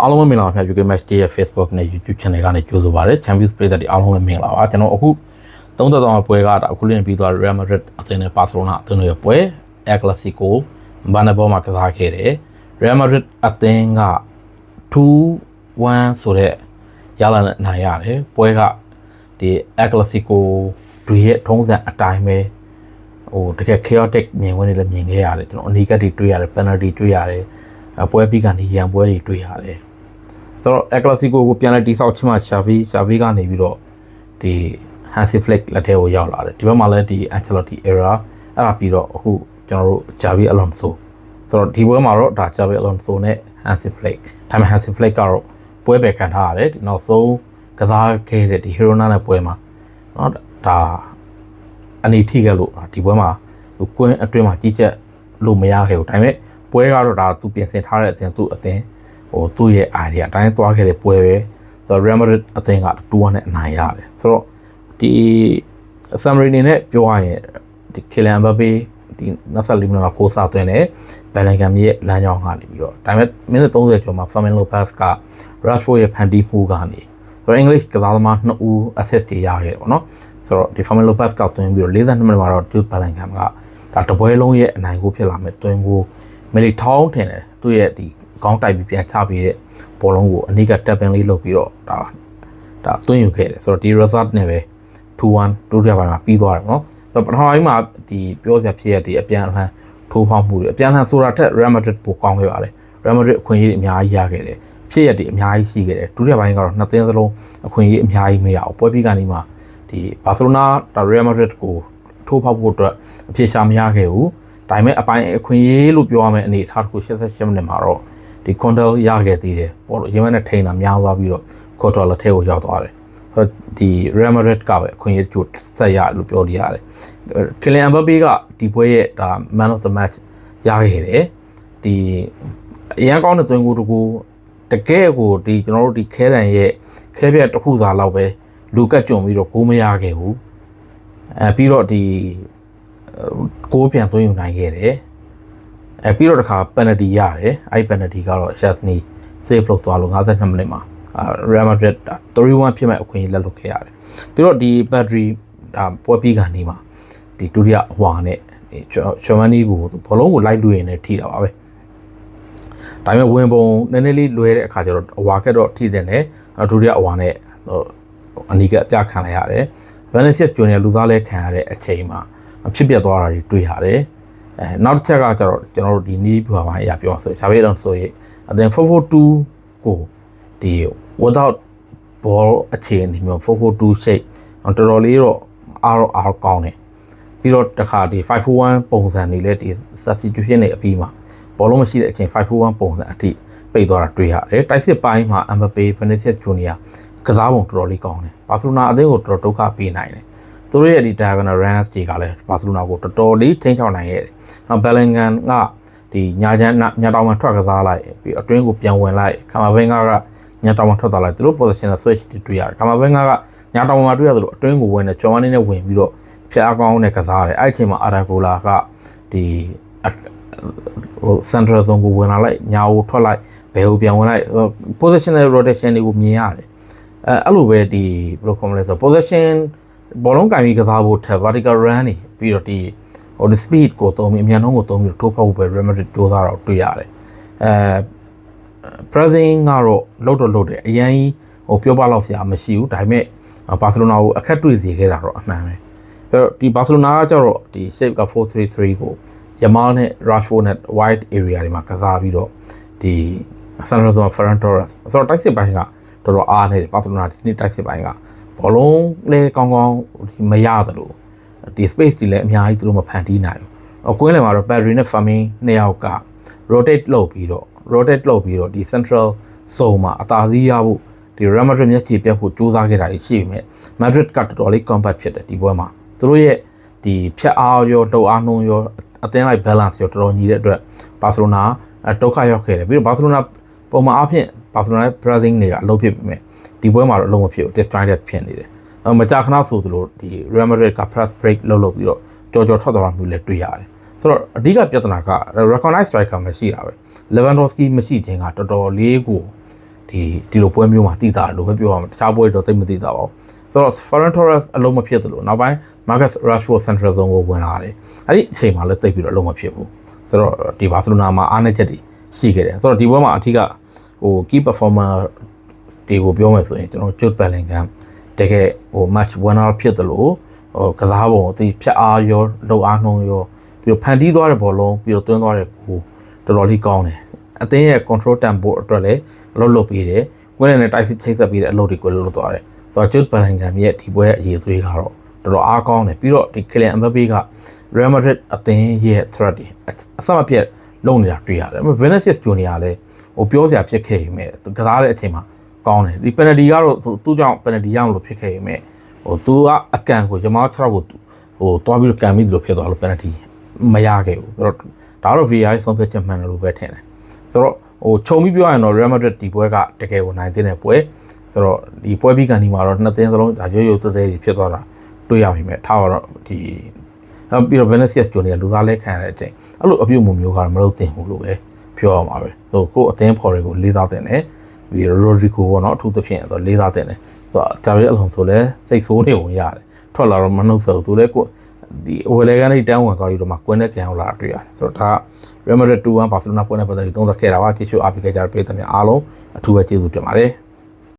အားလုံးပဲမင်္ဂလာပါခင်ဗျာ UK Match Day ရဲ့ Facebook နဲ့ YouTube Channel ကနေကြိုဆိုပါရစေ Champions ပြည်သက်တွေအားလုံးလည်းမင်္ဂလာပါကျွန်တော်အခုသုံးသက်သောပွဲကဒါအခုလင်းပြီးသွား Real Madrid အသင်းနဲ့ Barcelona အသင်းတွေရဲ့ပွဲ El Clasico ဘာနာဘောမှာကစားခဲ့တယ် Real Madrid အသင်းက2-1ဆိုတဲ့ရလာနဲ့နိုင်ရတယ်ပွဲကဒီ El Clasico တွေရဲ့ထုံးစံအတိုင်းပဲဟိုတကယ် chaotic မြင်ဝင်နေလည်းမြင်ခဲ့ရတယ်ကျွန်တော်အနီကတ်တွေတွေ့ရတယ် penalty တွေ့ရတယ်အ ပွဲပြီးကနေရန်ပွဲတွေတွေ့ရတယ်ဆိုတော့ El Clasico ကိုပြန်လဲတိဆောက်ချင်မှ Xavi Xavi ကနေပြီးတော့ဒီ Hansi Flick လက်ထဲကိုရောက်လာတယ်ဒီဘက်မှာလည်းဒီ Ancelotti era အဲ့ဒါပြီးတော့အခုကျွန်တော်တို့ Xavi Alonso ဆိုတော့ဒီပွဲမှာတော့ဒါ Xavi Alonso နဲ့ Hansi Flick ဒါပေမဲ့ Hansi Flick ကတော့ပွဲပဲခံထားရတယ်ဒီနောက်ဆုံးကစားခဲ့တဲ့ဒီ Girona နဲ့ပွဲမှာเนาะဒါအနေထိခဲ့လို့ဒီပွဲမှာဟိုကွင်းအတွင်းမှာကြီးကြက်လို့မရခဲ့ဘူးဒါပေမဲ့ ပွဲကတော့ဒါသူပြင်ဆင်ထားတဲ့အစဉ်သူ့အသင်းဟိုသူ့ရဲ့ idea အတိုင်းသွားခဲ့တဲ့ပွဲပဲဆိုတော့ Real Madrid အသင်းက2-1နဲ့အနိုင်ရတယ်ဆိုတော့ဒီ summary အနေနဲ့ပြောရရင်ဒီ Kylian Mbappe ဒီ24မိနစ်မှာကိုးစားသွင်းတယ်ဘယ်လန်ဂမ်ရဲ့လမ်းကြောင်းကနေပြီးတော့ဒါပေမဲ့မိနစ်30ကျော်မှာ Fermin Lopez က Rashford ရဲ့ဖန်တီးမှုကနေဆိုတော့ English ကစားသမား2ဦး assist တွေရခဲ့တယ်ပေါ့နော်ဆိုတော့ဒီ Fermin Lopez ကသွင်းပြီးတော့42မိနစ်မှာတော့ Jude Bellingham ကဒါတပွဲလုံးရဲ့အနိုင်ကိုဖြစ်လာမယ်သွင်းကို မီလီထောင်းထင်တယ်သူ့ရဲ့ဒီခေါင်းတိုက်ပြီးပြန်ချပြီးတဲ့ဘောလုံးကိုအနိက tapping လေးလုပ်ပြီးတော့ဒါဒါသွင်းယူခဲ့တယ်ဆိုတော့ဒီ result နဲ့ပဲ2-1ဒုတိယပိုင်းမှာပြီးသွားတယ်ပေါ့နော်ဆိုတော့ပထမပိုင်းမှာဒီပြောစရာဖြစ်ရတဲ့အပြန်အလှန်ထိုးဖောက်မှုတွေအပြန်အလှန်ဆိုတာထက် Real Madrid ပိုကောင်းခဲ့ပါတယ် Real Madrid အခွင့်အရေးတွေအများကြီးရခဲ့တယ်ဖြစ်ရတဲ့အများကြီးရှိခဲ့တယ်ဒုတိယပိုင်းကတော့နှစ်သင်းစလုံးအခွင့်အရေးအများကြီးမရအောင်ပွဲပြီးကနေမှဒီဘာစီလိုနာဒါ Real Madrid ကိုထိုးဖောက်ဖို့အတွက်အပြေရှားမရခဲ့ဘူး ဒါပေမဲ့အပိုင်းအခွင့်အရေးလို့ပြောရမယ့်အနေအထားတစ်ခု88မိနစ်မှာတော့ဒီ Condel ရခဲ့သေးတယ်ပေါ်လို့ရင်းမနဲ့ထိန်တာများသွားပြီးတော့ Condel လက်ထဲကိုရောက်သွားတယ်ဆိုတော့ဒီ Real Madrid ကပဲအခွင့်အရေးတချို့ဆက်ရလို့ပြောလို့ရတယ်။ Kylian Mbappe ကဒီပွဲရဲ့ဒါ Man of the Match ရခဲ့တယ်။ဒီအရန်ကောင်းတဲ့သွင်းကိုတကူတကယ်ကိုဒီကျွန်တော်တို့ဒီခဲတန်ရဲ့ခဲပြက်တစ်ခုစာလောက်ပဲလူကတ်ကြုံပြီးတော့ကိုးမရခဲ့ဘူး။အဲပြီးတော့ဒီ ကိုးပြန်သွင်းယူနိုင်ခဲ့တယ်။အဲပြီးတော့တခါ penalty ရတယ်။အဲဒီ penalty ကတော့ Chesney save လုပ်သွားလို့52မိနစ်မှာ Real Madrid 3-1ဖြစ်မဲ့အခွင့်အရေးလက်လွတ်ခဲ့ရတယ်။ပြီးတော့ဒီ battery ဒါပွဲပြီးကနေမှာဒီဒုတိယဟွာနဲ့ဒီချွမ်မနီကိုဘောလုံးကိုလိုက်လွှင့်နေထိတာပါပဲ။ဒါပေမဲ့ဝင်ပုံနည်းနည်းလေးလွဲတဲ့အခါကျတော့အဝါကက်တော့ထိတဲ့နဲ့ဒုတိယအဝါနဲ့ဟိုအနီးကအပြခံလိုက်ရတယ်။ Vinicius Junior လူသားလဲခံရတဲ့အချိန်မှာ ဖြစ်ပျက်သွားတာတွေတွေ့ရတယ်။အဲနောက်တစ်ချက်ကကျတော့ကျွန်တော်တို့ဒီနီးပြပါပိုင်းအရာပြောဆိုရှားပေးတော့ဆိုရင်အသင်442ကိုဒီ without ball အခြေအနေမျိုး442 shape တော်တော်လေးတော့အားတော့အားကောင်းတယ်ပြီးတော့တခါဒီ541ပုံစံနေလဲဒီ substitution တွေအပြီးမှာဘောလုံးမရှိတဲ့အချိန်541ပုံစံအထိပိတ်သွားတာတွေ့ရတယ်တိုက်စစ်ပိုင်းမှာ Mbappe Vinicius Junior ကစားပုံတော်တော်လေးကောင်းတယ်ဘာစီလိုနာအသင်းကိုတော်တော်ဒုက္ခပေးနိုင်တယ် သူတို့ရဲ့ဒီ diagonal runs တွေကလည်းဘာစီလိုနာကိုတော်တော်လေးထိန်းချောင်းနိုင်ခဲ့တယ်နောက် Bellingham ကဒီညာချမ်းညာတောင်မှထွက်ကစားလိုက်ပြီးအတွင်းကိုပြန်ဝင်လိုက်ခမာဘင်ကကညာတောင်မှာထွက်သွားလိုက်သူတို့ position နဲ့ switch တွေတွေ့ရတယ်။ကမာဘင်ကကညာတောင်မှာတွေ့ရသလိုအတွင်းကိုဝင်နေကျော်မနေနဲ့ဝင်ပြီးတော့ဖျက်အကောင်းနဲ့ကစားတယ်။အဲ့ဒီအချိန်မှာအာရာဂိုလာကဒီဟို central zone ကိုဝင်လာလိုက်ညာကိုထွက်လိုက်ဘယ်ကိုပြန်ဝင်လိုက် positional rotation တွေကိုမြင်ရတယ်။အဲအဲ့လိုပဲဒီဘယ်လိုခေါ်မလဲဆို position ဘောလုံးကင်ပြီးကစားဖို့ထက် vertical run နေပြီးတော့ဒီဟို speed ကိုသုံးပြီးအမြန်နှုန်းကိုသုံးပြီးထိုးဖောက်ဖို့ပဲ Real တိုးသားတော့တွေ့ရတယ်။အဲ pressing ကတော့လုတ်တော့လုတ်တယ်အရင်ဟိုပြောပလောက်စရာမရှိဘူးဒါပေမဲ့ဘာစီလိုနာကိုအခက်တွေ့စေခဲ့တာတော့အမှန်ပဲအဲ့တော့ဒီဘာစီလိုနာကကျတော့ဒီ shape က433ကိုယမားနဲ့ Rashford နဲ့ wide area တွေမှာကစားပြီးတော့ဒီ San Lorenzo Ferran Torres ဆိုတော့တိုက်စစ်ပိုင်းကတော်တော်အားနေတယ်ဘာစီလိုနာဒီနေ့တိုက်စစ်ပိုင်းက ဘောလုံးလည်းကောင်းကောင်းမရသလိုဒီ space တွေလည်းအများကြီးသူတို့မဖန်တီးနိုင်ဘူးအကွင်းလယ်မှာတော့ battery နဲ့ farming နှစ်ယောက်က rotate လုပ်ပြီးတော့ rotate လုပ်ပြီးတော့ဒီ central zone မှာအသာစီးရဖို့ဒီ Real Madrid မျက်ခြေပြတ်ဖို့ကြိုးစားခဲ့တာတွေရှိပေမဲ့ Madrid ကတော်တော်လေး compact ဖြစ်တယ်ဒီပွဲမှာသူတို့ရဲ့ဒီဖြတ်အားရောလှုပ်အားနှုံးရောအသင်းလိုက် balance ရောတော်တော်ညီတဲ့အတွက်ဘာစီလိုနာဒုက္ခရောက်ခဲ့တယ်ပြီးတော့ဘာစီလိုနာပုံမှန်အားဖြင့်ဘာစီလိုနာ pressing တွေကအလုပ်ဖြစ်ပေမဲ့ ဒီပွဲမှာတော့အလုံးမဖြစ်ဘူး distracted ဖြစ်နေတယ်မကြာခဏဆိုသလိုဒီ Real Madrid က press break လုပ်လုပ်ပြီးတော့ကြော်ကြော်ထွက်သွားတာမျိုးလည်းတွေ့ရတယ်ဆိုတော့အဓိကပြဿနာက recognize striker မရှိတာပဲ Lewandowski မရှိခြင်းကတော်တော်လေးကိုဟဒီဒီလိုပွဲမျိုးမှာတည်တာလို့ပဲပြောရမှာတခြားပွဲတော့သိပ်မတည်တာပါဘူးဆိုတော့ Ferran Torres အလုံးမဖြစ်သလိုနောက်ပိုင်း Marcus Rashford Central Zone ကိုဝင်လာတယ်အဲ့ဒီအချိန်မှာလည်းသိပ်ပြီးတော့အလုံးမဖြစ်ဘူးဆိုတော့ဒီဘာစီလိုနာမှာအားနည်းချက်တွေရှိခဲ့တယ်ဆိုတော့ဒီပွဲမှာအထက်ကဟို key performer တွေကိုပြောမယ်ဆိုရင်ကျွန်တော် Jude Bellingham တကယ်ဟို match winner ဖြစ်သလိုဟိုကစားပုံအတီးဖြတ်အားရောလုံအားနှုံးရောပြီးတော့ဖန်တီးသွားတဲ့ဘောလုံးပြီးတော့တွင်းသွားတဲ့ကိုတော်တော်လေးကောင်းတယ်အသင်းရဲ့ control tempo အတွက်လည်းအလုပ်လုပ်ပေးတယ်ဝင်းနဲ့တိုက်စစ်ချိတ်ဆက်ပေးတဲ့အလုပ်တွေကိုလုပ်သွားတယ်ဆိုတော့ Jude Bellingham ရဲ့ဒီပွဲရဲ့အရေးသွေးကတော့တော်တော်အားကောင်းတယ်ပြီးတော့ဒီ Kylian Mbappe က Real Madrid အသင်းရဲ့ threat တွေအစမပြတ်လုံနေတာတွေ့ရတယ်။ Vinicius Junior လည်းဟိုပြောစရာဖြစ်ခဲ့ရင်မဲ့ကစားတဲ့အချိန်မှာ ကောင်းတယ်ဒီ penalty ကတော့သူ့ကြောင့် penalty ရအောင်လို့ဖြစ်ခဲ့ရင်မဲ့ဟိုသူကအကန်ကိုဂျမား6ကိုဟိုတွားပြီးကန်ပြီးသူလိုဖြစ်သွားလို့ penalty မရခဲ့ဘူးဆိုတော့ဒါတော့ VAR ဆုံးဖြတ်ချက်မှန်တယ်လို့ပဲထင်တယ်ဆိုတော့ဟိုခြုံပြီးပြောရရင်တော့ Real Madrid ဒီပွဲကတကယ်ကိုနိုင်တဲ့ပွဲဆိုတော့ဒီပွဲပြီးကန်ဒီမှာတော့နှစ်သင်းစလုံးဒါရွရွသေးသေးဖြစ်သွားတာတွေ့ရပြီမဲ့ထားတော့ဒီနောက်ပြီးတော့ Vinicius Junior လူသားလဲခံရတဲ့အချိန်အဲ့လိုအပြုတ်မှုမျိုးကတော့မလုပ်သင့်ဘူးလို့ပဲပြောရမှာပဲဆိုကိုအသင်းဖော်တွေကိုလေးစားတဲ့နဲ့ ပြီး Rodrigo ပေါ့နော်အထူးသဖြင့်ဆိုလေးစားတဲ့နဲ့ဆိုတော့ဒါရီအလုံးဆိုလဲစိတ်ဆိုးနေဝင်ရတယ်ထွက်လာတော့မနှုတ်ဆက်ဘူးသူလည်းကိုဒီအဝယ်လဲကနေတန်းဝင်သွားပြီးတော့မှကွင်းနဲ့ပြန်ရောက်လာတာတွေ့ရတယ်ဆိုတော့ဒါ Real Madrid 2-1 Barcelona ပွဲနဲ့ပတ်သက်ပြီးသုံးသပ်ခဲ့တာပါကျေးဇူးအားပေးကြတဲ့ပရိသတ်များအားလုံးအထူးပဲကျေးဇူးတင်ပါတယ်